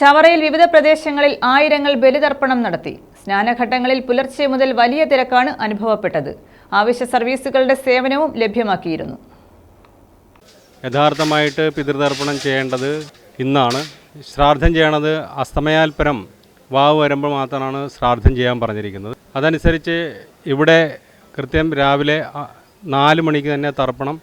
ചവറയിൽ വിവിധ പ്രദേശങ്ങളിൽ ആയിരങ്ങൾ ബലിതർപ്പണം നടത്തി. സ്നാനഘട്ടങ്ങളിൽ പുലർച്ചെ മുതൽ വലിയ തിരക്കാണ് അനുഭവപ്പെട്ടത്. ആവശ്യ സർവീസുകളുടെ സേവനവും ലഭ്യമാക്കിയിരുന്നു. യഥാർത്ഥമായിട്ട് പിതൃതർപ്പണം ചെയ്യേണ്ടത് ഇന്നാണ്. ശ്രാദ്ധം ചെയ്യണത് അസ്തമയാൽപരം വാവ് വരുമ്പോൾ മാത്രമാണ് ശ്രാദ്ധം ചെയ്യാൻ പറഞ്ഞിരിക്കുന്നത്. അതനുസരിച്ച് ഇവിടെ കൃത്യം രാവിലെ നാല് മണിക്ക് തന്നെ തർപ്പണം.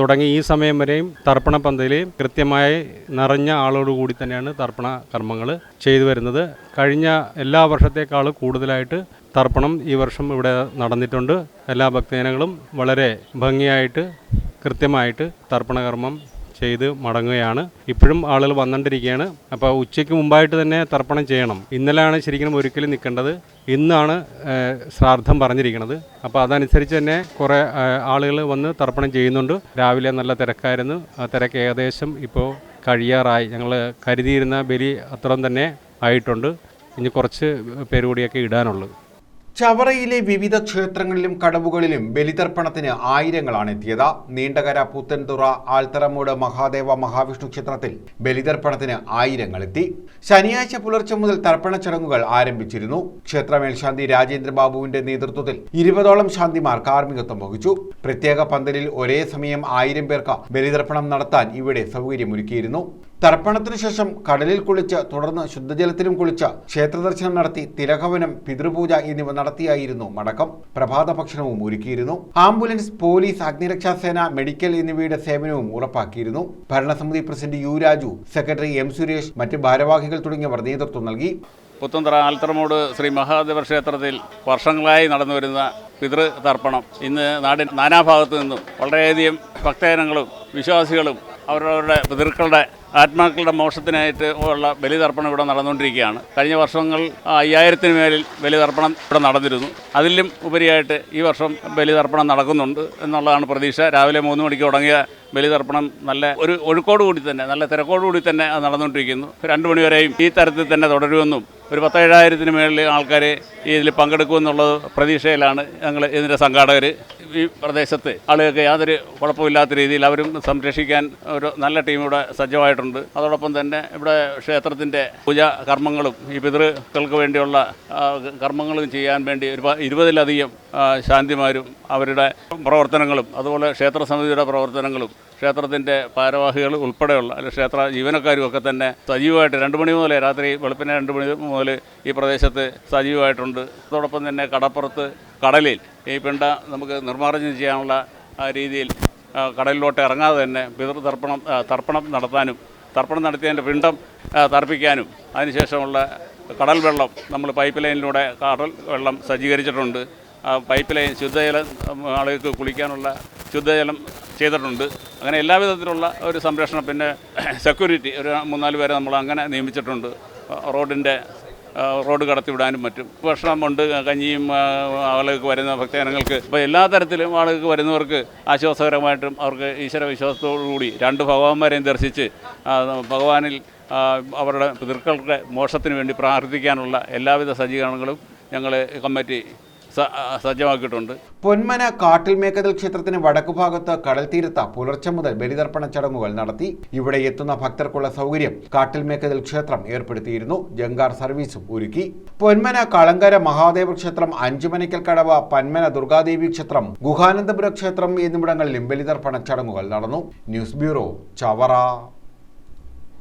തുടങ്ങി ഈ സമയം വരെയും തർപ്പണ പന്തലിൽ കൃത്യമായി നിറഞ്ഞ ആളോട് കൂടി തന്നെയാണ് തർപ്പണ കർമ്മങ്ങൾ ചെയ്തു വരുന്നത്. കഴിഞ്ഞ എല്ലാ വർഷത്തേക്കാളും കൂടുതലായിട്ട് തർപ്പണം ഈ വർഷം ഇവിടെ നടന്നിട്ടുണ്ട്. എല്ലാ ഭക്തജനങ്ങളും വളരെ ഭംഗിയായിട്ട് കൃത്യമായിട്ട് തർപ്പണകർമ്മം ചെയ്ത് മടങ്ങുകയാണ്. ഇപ്പോഴും ആളുകൾ വന്നുകൊണ്ടിരിക്കുകയാണ് അപ്പോൾ ഉച്ചയ്ക്ക് മുമ്പായിട്ട് തന്നെ തർപ്പണം ചെയ്യണം. ഇന്നലെയാണ് ശരിക്കും ഒരിക്കലും നിൽക്കേണ്ടത്. ഇന്നാണ് ശ്രാദ്ധം പറഞ്ഞിരിക്കുന്നത്. അപ്പോൾ അതനുസരിച്ച് തന്നെ കുറേ ആളുകൾ വന്ന് തർപ്പണം ചെയ്യുന്നുണ്ട്. രാവിലെ നല്ല തിരക്കായിരുന്നു. ആ തിരക്ക് ഏകദേശം ഇപ്പോൾ കഴിയാറായി. ഞങ്ങൾ കരുതിയിരുന്ന ബലി അത്രയും തന്നെ ആയിട്ടുണ്ട്. ഇനി കുറച്ച് പേരുകൂടിയൊക്കെ ഇടാനുള്ളൂ. ചവറയിലെ വിവിധ ക്ഷേത്രങ്ങളിലും കടവുകളിലും ബലിതർപ്പണത്തിന് ആയിരങ്ങളാണ് എത്തിയത് നീണ്ടകര പുത്തൻതുറ ആൽത്തറമൂട് മഹാദേവ മഹാവിഷ്ണു ക്ഷേത്രത്തിൽ ബലിതർപ്പണത്തിന് ആയിരങ്ങൾ എത്തി ശനിയാഴ്ച പുലർച്ചെ മുതൽ തർപ്പണ ചടങ്ങുകൾ ആരംഭിച്ചിരുന്നു. ക്ഷേത്ര മേൽശാന്തി രാജേന്ദ്രബാബുവിന്റെ നേതൃത്വത്തിൽ ഇരുപതോളം ശാന്തിമാർ കാർമ്മികത്വം വഹിച്ചു. പ്രത്യേക പന്തലിൽ ഒരേ സമയം ആയിരം പേർക്ക് ബലിതർപ്പണം നടത്താൻ ഇവിടെ സൗകര്യമൊരുക്കിയിരുന്നു. തർപ്പണത്തിനു ശേഷം കടലിൽ കുളിച്ച് തുടർന്ന് ശുദ്ധജലത്തിലും കുളിച്ച് ക്ഷേത്രദർശനം നടത്തി തിരഹവനം പിതൃപൂജ എന്നിവ നടത്തിയായിരുന്നു മടക്കം. പ്രഭാത ഭക്ഷണവും ഒരുക്കിയിരുന്നു. ആംബുലൻസ് പോലീസ് അഗ്നിരക്ഷാസേന മെഡിക്കൽ എന്നിവയുടെ സേവനവും ഉറപ്പാക്കിയിരുന്നു. ഭരണസമിതി president U Raju secretary M Suresh മറ്റ് ഭാരവാഹികൾ തുടങ്ങിയവർ നേതൃത്വം നൽകി. പുത്തന്തറ ആൽത്തറമോട് ശ്രീ മഹാദേവ ക്ഷേത്രത്തിൽ വർഷങ്ങളായി നടന്നു വരുന്ന പിതൃ തർപ്പണം ഇന്ന് നാടിൻ നാനാഭാഗത്തു നിന്നും വളരെയധികം ഭക്തജനങ്ങളും വിശ്വാസികളും അവരവരുടെ പിതൃക്കളുടെ ആത്മാക്കളുടെ മോക്ഷത്തിനായിട്ട് ഉള്ള ബലിതർപ്പണം ഇവിടെ നടന്നുകൊണ്ടിരിക്കുകയാണ്. കഴിഞ്ഞ വർഷങ്ങൾ അയ്യായിരത്തിന് മേലിൽ ബലിതർപ്പണം ഇവിടെ നടന്നിരുന്നു. അതിലും ഉപരിയായിട്ട് ഈ വർഷം ബലിതർപ്പണം നടക്കുന്നുണ്ട് എന്നുള്ളതാണ് പ്രതീക്ഷ. രാവിലെ മൂന്ന് മണിക്ക് തുടങ്ങിയ ബലിതർപ്പണം നല്ല ഒരു ഒഴുക്കോട് കൂടി തന്നെ നല്ല തിരക്കോട് കൂടി തന്നെ അത് നടന്നുകൊണ്ടിരിക്കുന്നു. രണ്ട് മണിവരെയും ഈ തരത്തിൽ തന്നെ തുടരുമെന്നും ഒരു പത്തേഴായിരത്തിന് മേളിൽ ആൾക്കാർ ഇതിൽ പങ്കെടുക്കുമെന്നുള്ളത് പ്രതീക്ഷയിലാണ് ഞങ്ങൾ ഇതിന്റെ സംഘാടകർ ഈ പ്രദേശത്ത്. ആളുകൾക്ക് യാതൊരു കുഴപ്പമില്ലാത്ത രീതിയിൽ അവരും സംരക്ഷിക്കാൻ ഒരു നല്ല ടീം ഇവിടെ സജ്ജമായിട്ടുണ്ട് അതോടൊപ്പം തന്നെ ഇവിടെ ക്ഷേത്രത്തിന്റെ പൂജ കർമ്മങ്ങളും ഈ പിതൃക്കൾക്ക് വേണ്ടിയുള്ള കർമ്മങ്ങളും ചെയ്യാൻ വേണ്ടി ഒരു ഇരുപതിലധികം ശാന്തിമാരും അവരുടെ പ്രവർത്തനങ്ങളും അതുപോലെ ക്ഷേത്ര സമിതിയുടെ പ്രവർത്തനങ്ങളും ക്ഷേത്രത്തിന്റെ ഭാരവാഹികൾ ഉൾപ്പെടെയുള്ള അല്ലെങ്കിൽ ക്ഷേത്ര ജീവനക്കാരും ഒക്കെ തന്നെ സജീവമായിട്ട് രണ്ട് മണി മുതൽ രാത്രി വെളുപ്പിനെ രണ്ട് മണി മുതൽ ഈ പ്രദേശത്ത് സജീവമായിട്ടുണ്ട്. അതോടൊപ്പം തന്നെ കടപ്പുറത്ത് കടലിൽ ഈ പിണ്ട നമുക്ക് നിർമ്മാർജനം ചെയ്യാനുള്ള രീതിയിൽ കടലിലോട്ട് ഇറങ്ങാതെ തന്നെ പിതൃതർപ്പണം തർപ്പണം നടത്താനും തർപ്പണം നടത്തിയതിന്റെ പിണ്ടം തർപ്പിക്കാനും അതിനുശേഷമുള്ള കടൽ വെള്ളം നമ്മൾ പൈപ്പ് ലൈനിലൂടെ കടൽ വെള്ളം സജ്ജീകരിച്ചിട്ടുണ്ട്. പൈപ്പ് ലൈൻ ശുദ്ധജലം ആളുകൾക്ക് കുളിക്കാനുള്ള ശുദ്ധജലം ചെയ്തിട്ടുണ്ട്. അങ്ങനെ എല്ലാവിധത്തിലുള്ള ഒരു സംരക്ഷണം. പിന്നെ സെക്യൂരിറ്റി ഒരു മൂന്നാൽ പേരെ നമ്മൾ അങ്ങനെ നിയമിച്ചിട്ടുണ്ട്. റോഡിന്റെ റോഡ് കടത്തിവിടാനും മറ്റും ഭക്ഷണമുണ്ട് കഞ്ഞിയും ആളുകൾക്ക് വരുന്ന ഭക്തജനങ്ങൾക്ക്. ഇപ്പോൾ എല്ലാ തരത്തിലും ആളുകൾക്ക് വരുന്നവർക്ക് ആശ്വാസകരമായിട്ടും അവർക്ക് ഈശ്വര വിശ്വാസത്തോടുകൂടി രണ്ട് ഭഗവാന്മാരെയും ദർശിച്ച് ഭഗവാനിൽ അവരുടെ പിതൃക്കളുടെ മോക്ഷത്തിന് വേണ്ടി പ്രാർത്ഥിക്കാനുള്ള എല്ലാവിധ സജ്ജീകരണങ്ങളും ഞങ്ങൾ കമ്മിറ്റി സജ്ജമാക്കിയിട്ടുണ്ട്. പൊന്മന കാട്ടിൽമേക്കതൽ ക്ഷേത്രത്തിന് വടക്കു ഭാഗത്ത് കടൽ തീരത്ത് പുലർച്ചെ മുതൽ ബലിതർപ്പണ ചടങ്ങുകൾ നടത്തി ഇവിടെ എത്തുന്ന ഭക്തർക്കുള്ള സൗകര്യം കാട്ടിൽമേക്കതൽ ക്ഷേത്രം ഏർപ്പെടുത്തിയിരുന്നു. ജംഗാർ സർവീസും ഒരുക്കി. പൊന്മന കളങ്കര മഹാദേവ ക്ഷേത്രം അഞ്ചുമനയ്ക്കൽ കടവ പന്മന ദുർഗാദേവി ക്ഷേത്രം ഗുഹാനന്ദപുര ക്ഷേത്രം എന്നിവിടങ്ങളിലും ബലിതർപ്പണ ചടങ്ങുകൾ നടന്നു. News bureau Chavara.